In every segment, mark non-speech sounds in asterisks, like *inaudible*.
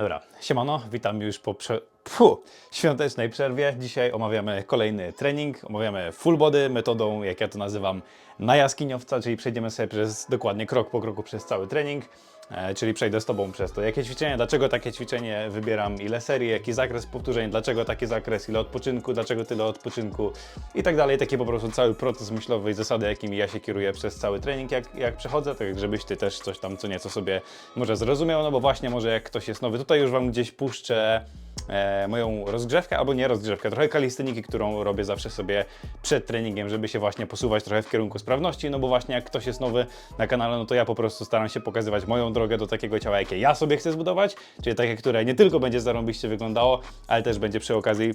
Dobra, siemano, witam już po prze... Pfu, świątecznej przerwie. Dzisiaj omawiamy kolejny trening, omawiamy full body metodą, jak ja to nazywam, na jaskiniowca, czyli przejdziemy sobie przez dokładnie krok po kroku przez cały trening, czyli przejdę z Tobą przez to, jakie ćwiczenie, dlaczego takie ćwiczenie wybieram, ile serii, jaki zakres powtórzeń, dlaczego taki zakres, ile odpoczynku, dlaczego tyle odpoczynku? I tak dalej. Taki po prostu cały proces myślowy i zasady, jakimi ja się kieruję przez cały trening, jak, jak przechodzę, tak żebyś Ty też coś tam co nieco sobie może zrozumiał, no bo właśnie może jak ktoś jest nowy, tutaj już Wam gdzieś puszczę e, moją rozgrzewkę, albo nie rozgrzewkę, trochę kalistyniki, którą robię zawsze sobie przed treningiem, żeby się właśnie posuwać trochę w kierunku sprawności, no bo właśnie jak ktoś jest nowy na kanale, no to ja po prostu staram się pokazywać moją drogę do takiego ciała, jakie ja sobie chcę zbudować, czyli takie, które nie tylko będzie zarąbiście wyglądało, ale też będzie przy okazji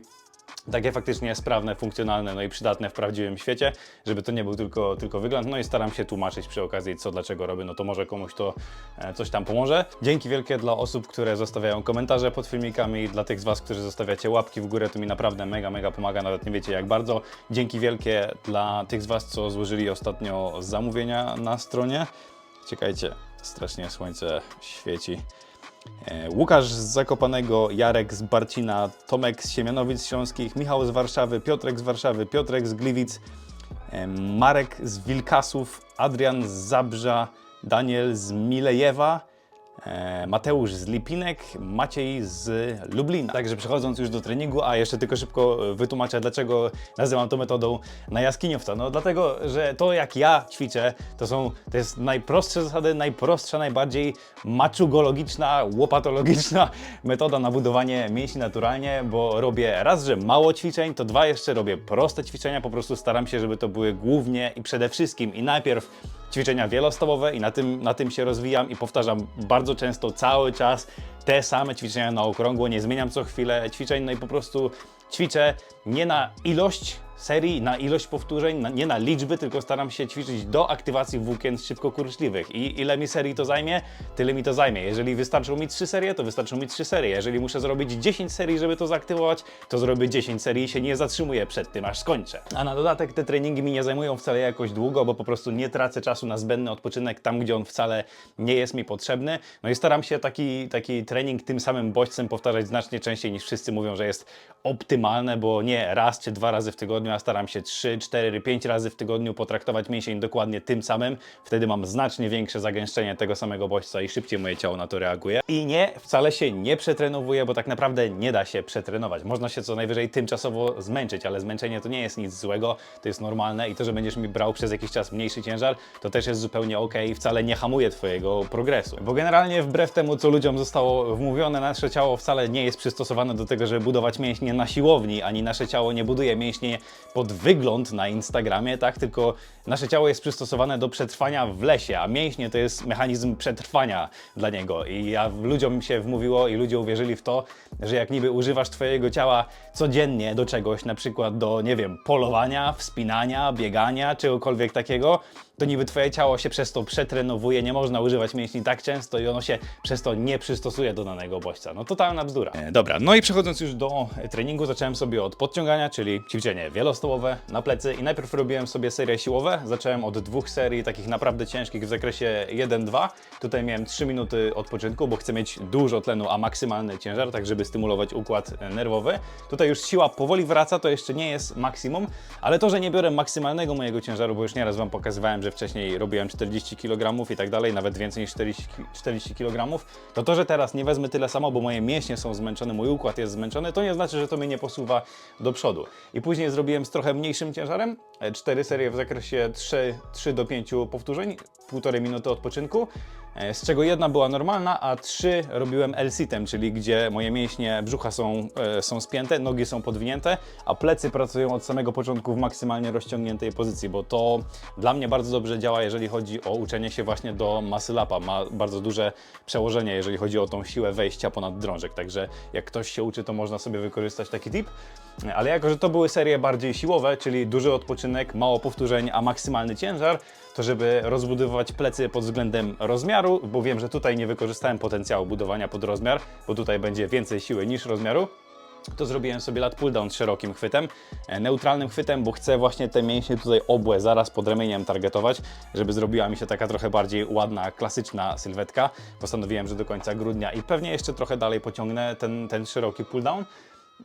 takie faktycznie sprawne, funkcjonalne, no i przydatne w prawdziwym świecie, żeby to nie był tylko, tylko wygląd. No i staram się tłumaczyć przy okazji, co dlaczego robię, no to może komuś to e, coś tam pomoże. Dzięki wielkie dla osób, które zostawiają komentarze pod filmikami, dla tych z Was, którzy zostawiacie łapki w górę, to mi naprawdę mega, mega pomaga, nawet nie wiecie jak bardzo. Dzięki wielkie dla tych z Was, co złożyli ostatnio zamówienia na stronie. Czekajcie, strasznie słońce świeci. E, Łukasz z Zakopanego, Jarek z Barcina, Tomek z Siemianowic Śląskich, Michał z Warszawy, Piotrek z Warszawy, Piotrek z Gliwic, e, Marek z Wilkasów, Adrian z Zabrza, Daniel z Milejewa, Mateusz z Lipinek, Maciej z Lublina. Także przechodząc już do treningu, a jeszcze tylko szybko e, wytłumaczę, dlaczego nazywam to metodą na jaskiniowca. No dlatego, że to jak ja ćwiczę, to są, to jest najprostsze zasady, najprostsza, najbardziej maczugologiczna, łopatologiczna metoda na budowanie mięśni naturalnie, bo robię raz, że mało ćwiczeń, to dwa jeszcze robię proste ćwiczenia, po prostu staram się, żeby to były głównie i przede wszystkim i najpierw ćwiczenia wielostołowe i na tym, na tym się rozwijam i powtarzam bardzo często cały czas te same ćwiczenia na okrągło, nie zmieniam co chwilę ćwiczeń, no i po prostu ćwiczę nie na ilość serii, na ilość powtórzeń, na, nie na liczby, tylko staram się ćwiczyć do aktywacji włókien szybkokurczliwych. I ile mi serii to zajmie, tyle mi to zajmie. Jeżeli wystarczą mi 3 serie, to wystarczą mi 3 serie. Jeżeli muszę zrobić 10 serii, żeby to zaaktywować, to zrobię 10 serii i się nie zatrzymuję przed tym, aż skończę. A na dodatek te treningi mi nie zajmują wcale jakoś długo, bo po prostu nie tracę czasu na zbędny odpoczynek tam, gdzie on wcale nie jest mi potrzebny. No i staram się taki, taki trening tym samym bodźcem powtarzać znacznie częściej niż wszyscy mówią, że jest optymalne, bo nie raz czy dwa razy w tygodniu, a staram się 3, 4, 5 razy w tygodniu potraktować mięsień dokładnie tym samym. Wtedy mam znacznie większe zagęszczenie tego samego bodźca i szybciej moje ciało na to reaguje. I nie, wcale się nie przetrenowuję, bo tak naprawdę nie da się przetrenować. Można się co najwyżej tymczasowo zmęczyć, ale zmęczenie to nie jest nic złego, to jest normalne i to, że będziesz mi brał przez jakiś czas mniejszy ciężar, to też jest zupełnie ok i wcale nie hamuje Twojego progresu. Bo generalnie wbrew temu, co ludziom zostało wmówione, nasze ciało wcale nie jest przystosowane do tego, żeby budować mięśnie na siłowni, ani nasze ciało nie buduje mięśnie pod wygląd na Instagramie, tak? Tylko nasze ciało jest przystosowane do przetrwania w lesie, a mięśnie to jest mechanizm przetrwania dla niego. I ja ludziom się wmówiło i ludzie uwierzyli w to, że jak niby używasz Twojego ciała codziennie do czegoś, na przykład do, nie wiem, polowania, wspinania, biegania, czegokolwiek takiego, to niby Twoje ciało się przez to przetrenowuje, nie można używać mięśni tak często i ono się przez to nie przystosuje do danego bodźca. No totalna bzdura. E, dobra, no i przechodząc już do treningu, zacząłem sobie od podciągania, czyli ćwiczenie wielostołowe na plecy i najpierw robiłem sobie serie siłowe. Zacząłem od dwóch serii takich naprawdę ciężkich w zakresie 1-2. Tutaj miałem 3 minuty odpoczynku, bo chcę mieć dużo tlenu, a maksymalny ciężar, tak żeby stymulować układ nerwowy. Tutaj już siła powoli wraca, to jeszcze nie jest maksimum, ale to, że nie biorę maksymalnego mojego ciężaru, bo już nieraz Wam pokazywałem, że wcześniej robiłem 40 kg i tak dalej, nawet więcej niż 40, 40 kg, to to, że teraz nie wezmę tyle samo, bo moje mięśnie są zmęczone, mój układ jest zmęczony, to nie znaczy, że to mnie nie posuwa do przodu. I później zrobiłem z trochę mniejszym ciężarem, 4 serie w zakresie 3, 3 do 5 powtórzeń, półtorej minuty odpoczynku, e, z czego jedna była normalna, a trzy robiłem L-sitem, czyli gdzie moje mięśnie brzucha są, e, są spięte, nogi są podwinięte, a plecy pracują od samego początku w maksymalnie rozciągniętej pozycji, bo to dla mnie bardzo dobrze działa, jeżeli chodzi o uczenie się właśnie do muscle upa. Ma bardzo duże przełożenie, jeżeli chodzi o tą siłę wejścia ponad drążek, także jak ktoś się uczy, to można sobie wykorzystać taki tip. Ale jako, że to były serie bardziej siłowe, czyli duży odpoczynek, mało powtórzeń, a maksymalny ciężar, to żeby rozbudowywać plecy pod względem rozmiaru, bo wiem, że tutaj nie wykorzystałem potencjału budowania pod rozmiar, bo tutaj będzie więcej siły niż rozmiaru, to zrobiłem sobie lat pulldown z szerokim chwytem, e, neutralnym chwytem, bo chcę właśnie te mięśnie tutaj obłe zaraz pod ramieniem targetować, żeby zrobiła mi się taka trochę bardziej ładna, klasyczna sylwetka. Postanowiłem, że do końca grudnia i pewnie jeszcze trochę dalej pociągnę ten, ten szeroki pulldown.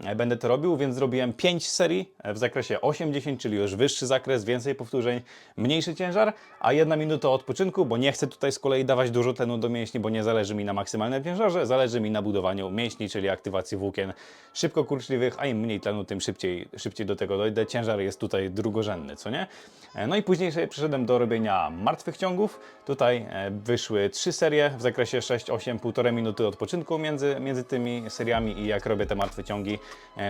E, Będę to robił, więc zrobiłem 5 serii e, w zakresie 80, czyli już wyższy zakres, więcej powtórzeń, mniejszy ciężar, a jedna minuta odpoczynku, bo nie chcę tutaj z kolei dawać dużo tlenu do mięśni, bo nie zależy mi na maksymalnym ciężarze, zależy mi na budowaniu mięśni, czyli aktywacji włókien szybko kurczliwych, a im mniej tlenu, tym szybciej, szybciej do tego dojdę. Ciężar jest tutaj drugorzędny, co nie? E, No i później przeszedłem do robienia martwych ciągów. Tutaj wyszły trzy serie w zakresie 6-8, półtorej minuty odpoczynku między, między tymi seriami i jak robię te martwe ciągi,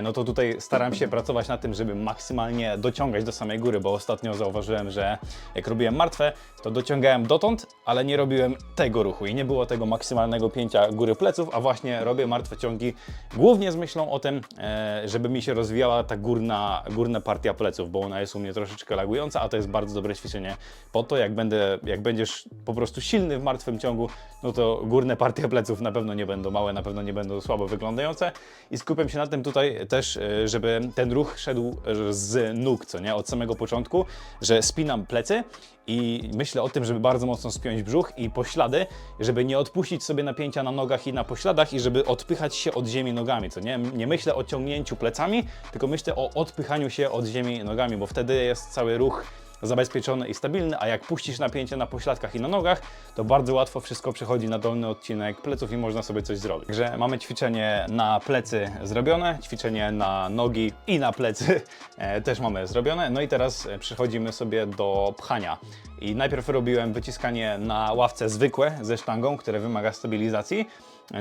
no to tutaj staram się pracować na tym, żeby maksymalnie dociągać do samej góry, bo ostatnio zauważyłem, że jak robiłem martwe, to dociągałem dotąd, ale nie robiłem tego ruchu i nie było tego maksymalnego pięcia góry pleców, a właśnie robię martwe ciągi głównie z myślą o tym, e, żeby mi się rozwijała ta górna, górna partia pleców, bo ona jest u mnie troszeczkę lagująca, a to jest bardzo dobre ćwiczenie po to, jak, będę, jak będziesz po prostu silny w martwym ciągu, no to górne partie pleców na pewno nie będą małe, na pewno nie będą słabo wyglądające i skupiam się na tym tutaj też, e, żeby ten ruch szedł e, z nóg, co nie, od samego początku, że spinam plecy i myślę o tym, żeby bardzo mocno spiąć brzuch i poślady, żeby nie odpuścić sobie napięcia na nogach i na pośladach i żeby odpychać się od ziemi nogami, co nie? Nie myślę o ciągnięciu plecami, tylko myślę o odpychaniu się od ziemi nogami, bo wtedy jest cały ruch zabezpieczony i stabilny, a jak puścisz napięcie na pośladkach i na nogach, to bardzo łatwo wszystko przechodzi na dolny odcinek pleców i można sobie coś zrobić. Także mamy ćwiczenie na plecy zrobione, ćwiczenie na nogi i na plecy *laughs* e, też mamy zrobione. No i teraz e, przechodzimy sobie do pchania. I najpierw robiłem wyciskanie na ławce zwykłe ze sztangą, które wymaga stabilizacji.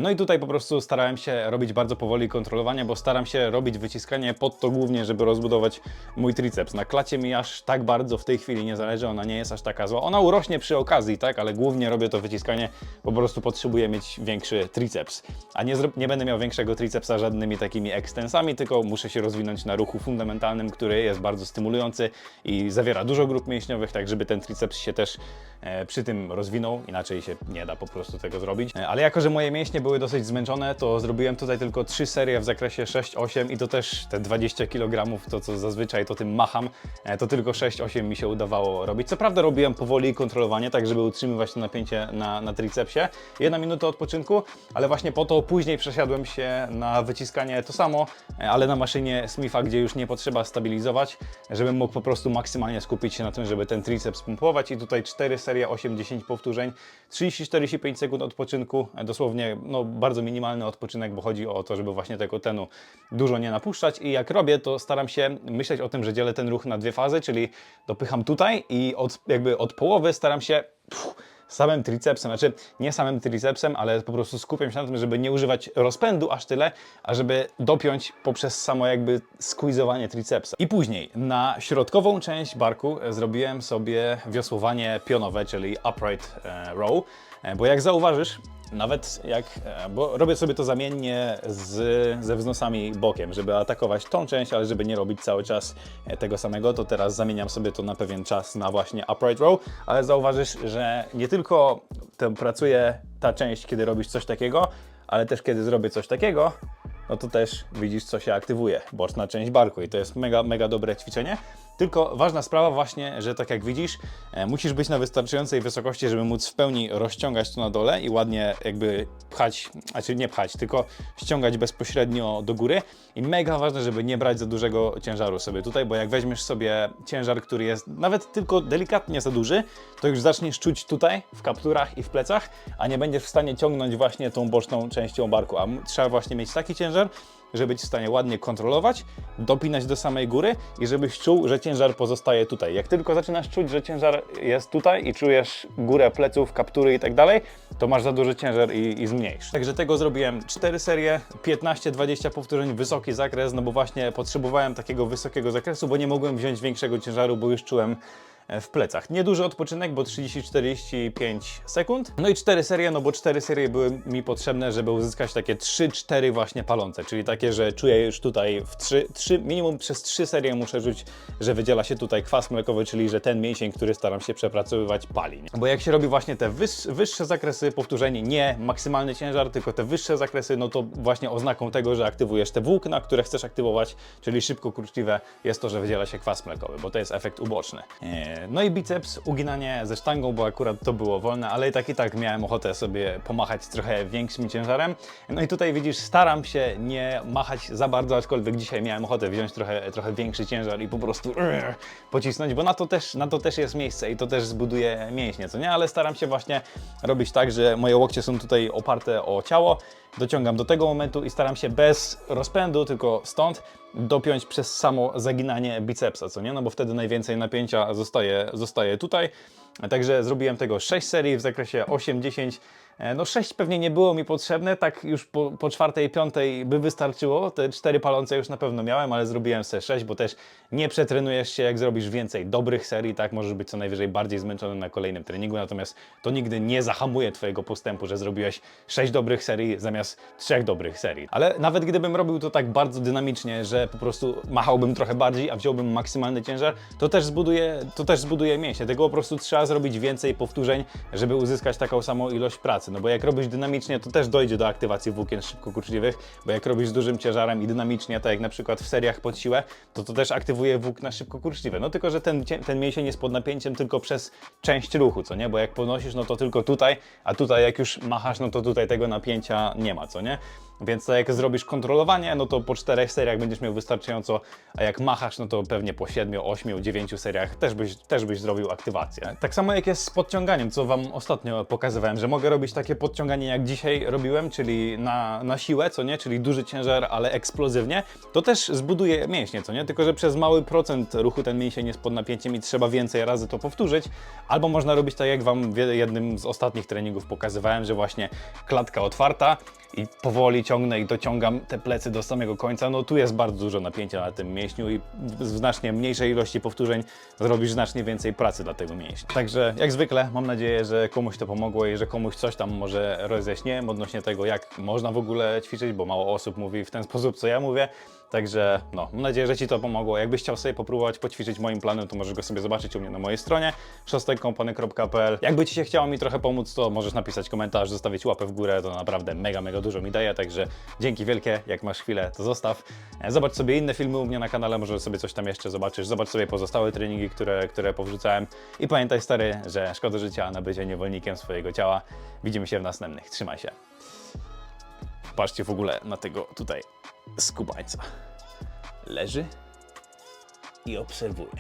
No i tutaj po prostu starałem się robić bardzo powoli kontrolowanie, bo staram się robić wyciskanie pod to głównie, żeby rozbudować mój triceps. Na klacie mi aż tak bardzo w tej chwili nie zależy, ona nie jest aż taka zła. Ona urośnie przy okazji, tak, ale głównie robię to wyciskanie, po prostu potrzebuję mieć większy triceps. A nie, nie będę miał większego tricepsa żadnymi takimi ekstensami, tylko muszę się rozwinąć na ruchu fundamentalnym, który jest bardzo stymulujący i zawiera dużo grup mięśniowych, tak żeby ten triceps się też e, przy tym rozwinął, inaczej się nie da po prostu tego zrobić. E, ale jako, że moje mięśnie były dosyć zmęczone, to zrobiłem tutaj tylko trzy serie w zakresie 6-8 i to też te 20 kg, to co zazwyczaj to tym macham, e, to tylko 6-8 mi się udawało robić. Co prawda robiłem powoli kontrolowanie, tak żeby utrzymywać to napięcie na, na tricepsie. Jedna minuta odpoczynku, ale właśnie po to później przesiadłem się na wyciskanie to samo, e, ale na maszynie Smitha, gdzie już nie potrzeba stabilizować, żebym mógł po prostu maksymalnie skupić się na tym, żeby ten triceps pompować i tutaj 4 serie 8-10 powtórzeń, 30-45 sekund odpoczynku, e, dosłownie no, bardzo minimalny odpoczynek, bo chodzi o to, żeby właśnie tego tenu dużo nie napuszczać i jak robię, to staram się myśleć o tym, że dzielę ten ruch na dwie fazy, czyli dopycham tutaj i od, jakby od połowy staram się pff, samym tricepsem, znaczy nie samym tricepsem, ale po prostu skupiam się na tym, żeby nie używać rozpędu aż tyle, a żeby dopiąć poprzez samo jakby squeezowanie tricepsa. I później na środkową część barku zrobiłem sobie wiosłowanie pionowe, czyli upright e, row, e, bo jak zauważysz, nawet jak, e, bo robię sobie to zamiennie z, ze wznosami bokiem, żeby atakować tą część, ale żeby nie robić cały czas e, tego samego, to teraz zamieniam sobie to na pewien czas na właśnie upright row, ale zauważysz, że nie tylko pracuje ta część, kiedy robisz coś takiego, ale też kiedy zrobię coś takiego, no to też widzisz, co się aktywuje, boczna część barku i to jest mega, mega dobre ćwiczenie. Tylko ważna sprawa właśnie, że tak jak widzisz, e, musisz być na wystarczającej wysokości, żeby móc w pełni rozciągać to na dole i ładnie jakby pchać, znaczy nie pchać, tylko ściągać bezpośrednio do góry. I mega ważne, żeby nie brać za dużego ciężaru sobie tutaj, bo jak weźmiesz sobie ciężar, który jest nawet tylko delikatnie za duży, to już zaczniesz czuć tutaj w kapturach i w plecach, a nie będziesz w stanie ciągnąć właśnie tą boczną częścią barku. A trzeba właśnie mieć taki ciężar, żeby być w stanie ładnie kontrolować, dopinać do samej góry i żebyś czuł, że ciężar pozostaje tutaj. Jak tylko zaczynasz czuć, że ciężar jest tutaj i czujesz górę pleców, kaptury i tak dalej, to masz za duży ciężar i, i zmniejsz. Także tego zrobiłem 4 serie, 15-20 powtórzeń, wysoki zakres, no bo właśnie potrzebowałem takiego wysokiego zakresu, bo nie mogłem wziąć większego ciężaru, bo już czułem w plecach. Nieduży odpoczynek, bo 30-45 sekund. No i cztery serie, no bo cztery serie były mi potrzebne, żeby uzyskać takie 3-4 właśnie palące, czyli takie, że czuję już tutaj w 3, 3 minimum przez 3 serie muszę czuć, że wydziela się tutaj kwas mlekowy, czyli że ten mięsień, który staram się przepracowywać, pali. Nie? Bo jak się robi właśnie te wyższe, wyższe zakresy powtórzeń, nie maksymalny ciężar, tylko te wyższe zakresy, no to właśnie oznaką tego, że aktywujesz te włókna, które chcesz aktywować, czyli szybko kurczliwe, jest to, że wydziela się kwas mlekowy, bo to jest efekt uboczny. Eee, No i biceps, uginanie ze sztangą, bo akurat to było wolne, ale i tak i tak miałem ochotę sobie pomachać trochę większym ciężarem. No i tutaj widzisz, staram się nie machać za bardzo, aczkolwiek dzisiaj miałem ochotę wziąć trochę, trochę większy ciężar i po prostu pocisnąć, bo na to, też, na to też jest miejsce i to też zbuduje mięśnie, co nie? Ale staram się właśnie robić tak, że moje łokcie są tutaj oparte o ciało, dociągam do tego momentu i staram się bez rozpędu, tylko stąd dopiąć przez samo zaginanie bicepsa, co nie? No bo wtedy najwięcej napięcia zostaje, zostaje tutaj. Także zrobiłem tego 6 serii w zakresie 8-10. E, No 6 pewnie nie było mi potrzebne, tak już po, po czwartej, piątej by wystarczyło. Te 4 palące już na pewno miałem, ale zrobiłem sobie 6, bo też nie przetrenujesz się, jak zrobisz więcej dobrych serii, tak? Możesz być co najwyżej bardziej zmęczony na kolejnym treningu, natomiast to nigdy nie zahamuje Twojego postępu, że zrobiłeś 6 dobrych serii zamiast 3 dobrych serii. Ale nawet gdybym robił to tak bardzo dynamicznie, że po prostu machałbym trochę bardziej, a wziąłbym maksymalny ciężar, to też zbuduje, to też zbuduje mięśnie. Tego po prostu trzeba zrobić więcej powtórzeń, żeby uzyskać taką samą ilość pracy. No bo jak robisz dynamicznie, to też dojdzie do aktywacji włókien szybko kurczliwych, bo jak robisz z dużym ciężarem i dynamicznie, tak jak na przykład w seriach pod siłę, to to też aktywuje włókna szybko kurczliwe. No tylko, że ten, ten mięsień jest pod napięciem tylko przez część ruchu, co nie? Bo jak podnosisz, no to tylko tutaj, a tutaj jak już machasz, no to tutaj tego napięcia nie ma, co nie? Więc jak zrobisz kontrolowanie, no to po czterech seriach będziesz miał wystarczająco, a jak machasz, no to pewnie po 7, 8, 9 seriach też byś, też byś zrobił aktywację. Tak samo jak jest z podciąganiem, co Wam ostatnio pokazywałem, że mogę robić takie podciąganie jak dzisiaj robiłem, czyli na, na siłę, co nie, czyli duży ciężar, ale eksplozywnie, to też zbuduje mięśnie, co nie, tylko że przez mały procent ruchu ten mięsień jest pod napięciem i trzeba więcej razy to powtórzyć, albo można robić tak jak Wam w jednym z ostatnich treningów pokazywałem, że właśnie klatka otwarta, i powoli ciągnę i dociągam te plecy do samego końca, no tu jest bardzo dużo napięcia na tym mięśniu i w znacznie mniejszej ilości powtórzeń zrobisz znacznie więcej pracy dla tego mięśnia. Także jak zwykle mam nadzieję, że komuś to pomogło i że komuś coś tam może rozjaśniłem odnośnie tego, jak można w ogóle ćwiczyć, bo mało osób mówi w ten sposób, co ja mówię. Także no, mam nadzieję, że Ci to pomogło. Jakbyś chciał sobie popróbować poćwiczyć moim planem, to możesz go sobie zobaczyć u mnie na mojej stronie szostekkompany.pl Jakby Ci się chciało mi trochę pomóc, to możesz napisać komentarz, zostawić łapę w górę, to naprawdę mega, mega dużo mi daje, także dzięki wielkie, jak masz chwilę, to zostaw. E, Zobacz sobie inne filmy u mnie na kanale, może sobie coś tam jeszcze zobaczysz, zobacz sobie pozostałe treningi, które, które powrzucałem i pamiętaj stary, że szkoda życia na bycie niewolnikiem swojego ciała. Widzimy się w następnych, trzymaj się. Patrzcie w ogóle na tego tutaj skubańca. Leży i obserwuje.